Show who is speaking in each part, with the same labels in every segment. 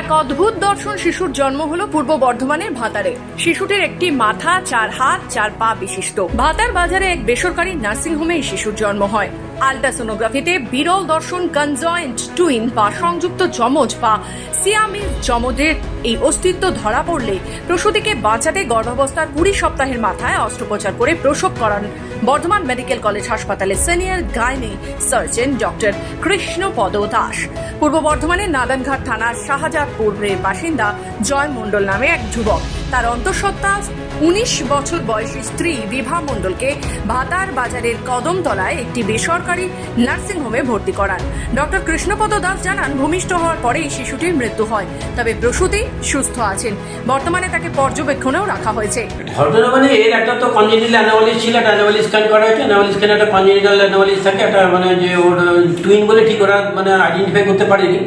Speaker 1: এক অদ্ভুত দর্শন শিশুর জন্ম হলো পূর্ব বর্ধমানের ভাতারে। শিশুটির একটি মাথা, চার হাত, চার পা বিশিষ্ট। ভাতার বাজারে এক বেসরকারি নার্সিংহোমে এই শিশুর জন্ম হয়। আল্ট্রাসোনোগ্রাফিতে বিরল দর্শন, কনজয়েন্ট টুইন বা সংযুক্ত যমজ বা সিয়ামিজ যমজের এই অস্তিত্ব ধরা পড়লে প্রসূতিকে বাঁচাতে গর্ভাবস্থার কুড়ি সপ্তাহের মাথায় অস্ত্রোপচার করে প্রসব করান বর্ধমান মেডিকেল কলেজ হাসপাতালে senior gynae surgeon doctor Krishnapada Das. পূর্ব বর্ধমানের নাদানঘাট থানার শাহজাদপুরের বাসিন্দা জয় মণ্ডল নামে এক যুবক। তার অন্তঃসত্ত্বা উনিশ বছর বয়সী স্ত্রী বিভা মণ্ডলকে ভাতার বাজারের কদমতলায় একটি বেসরকারি নার্সিংহোমে ভর্তি করান। ডক্টর কৃষ্ণপদ দাস জানান, ভূমিষ্ঠ হওয়ার পরেই শিশুটির মৃত্যু হয়। তবে প্রসূতি সুস্থ আছেন। বর্তমানে তাকে পর্যবেক্ষণেও রাখা হয়েছে।
Speaker 2: ঘটনা মানে এর একটা তো কনজেনিটাল অ্যানোমালিস ছিল, একটা অ্যানোমালিস স্ক্যান করা হয়েছে। অ্যানোমালিস স্ক্যানে একটা কনজেনিটাল অ্যানোমালিস থাকে, একটা মানে যে ওর টুইন বলে ঠিক ওরা মানে আইডেন্টিফাই করতে পারেনি।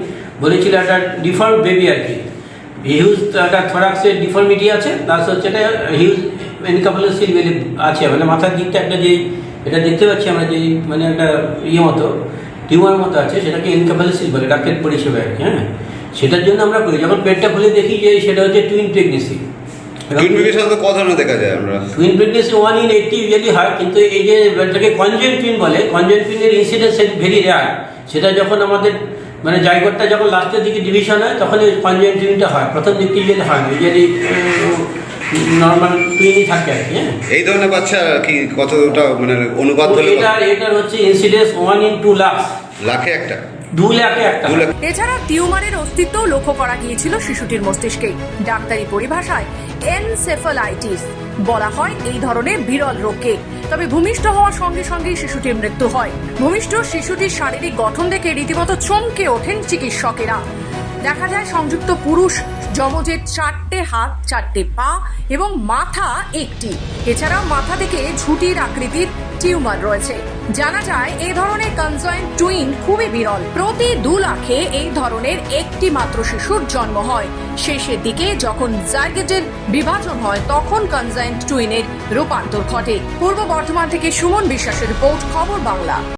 Speaker 2: বলেছিল একটা ডিফল্ট বেবি আর কি। হিউজ একটা থোরাক্সের ডিফর্মিটি আছে প্লাস হচ্ছে এটা হিউজ এনকাপোলোসিল বেলি আছে মানে মাথার দিকটা একটা যে এটা দেখতে পাচ্ছি আমরা যে মানে একটা ইয়ে মতো টিউমার মতো আছে সেটাকে এনকাপোলোসিল বলে ডাক্তার পরিষেবা আর কি হ্যাঁ? সেটার জন্য আমরা করি যখন পেটটা খুলে দেখি যে সেটা হচ্ছে টুইন প্রেগনেন্সি
Speaker 3: টুইন বেবির সাথে ক ধরনের দেখা যায় আমরা।
Speaker 2: Twin pregnancy one in eighty usually হয় কিন্তু এই যে এটাকে কনজেন্ট টুইন বলে কনজেন্ট টুইনের ইনসিডেন্স ভেরি রেয়ার সেটা যখন আমাদের মানে জায়গাটা যখন লাস্টের দিকে ডিভিশন হয় তখন এই টুইনটা হয়। প্রথম দিক ইউজুয়ালি হয় যদি নর্মাল টুইনই থাকে আর কি হ্যাঁ?
Speaker 3: এই ধরনের বাচ্চা কি কতটা মানে অনুবাদ এটা
Speaker 2: এটার হচ্ছে incidence one in two lakh
Speaker 3: লাখে একটা?
Speaker 2: দু লাখে একটা।
Speaker 1: এছাড়া টিউমারের অস্তিত্ব লক্ষ্য করা গিয়েছিল শিশুটির মস্তিষ্কে। ডাক্তারি পরিভাষায় এনসেফালাইটিস বলা হয় এই ধরনের বিরল রোগকে। তবে ভূমিষ্ঠ হওয়ার সঙ্গে সঙ্গেই শিশুটির মৃত্যু হয়। ভূমিষ্ঠ শিশুটির শারীরিক গঠন দেখে রীতিমতো চমকে ওঠেন চিকিৎসকেরা। দেখা যায় সংযুক্ত পুরুষ যমজের চারটে হাত, চারটে পা এবং মাথা একটি। এছাড়াও মাথা থেকে ঝুটির আকৃতির টিউমার রয়েছে। জানা যায় এ ধরনের কনজয়েন্ট টুইন খুবই বিরল। প্রতি দু লাখে এই ধরনের একটি মাত্র শিশুর জন্ম হয়। শেষের দিকে যখন জার্গেটের বিভাজন হয়, তখন কনজয়েন্ট টুইনের রূপান্তর ঘটে। পূর্ব বর্ধমান থেকে সুমন বিশ্বাসের রিপোর্ট, খবর বাংলা।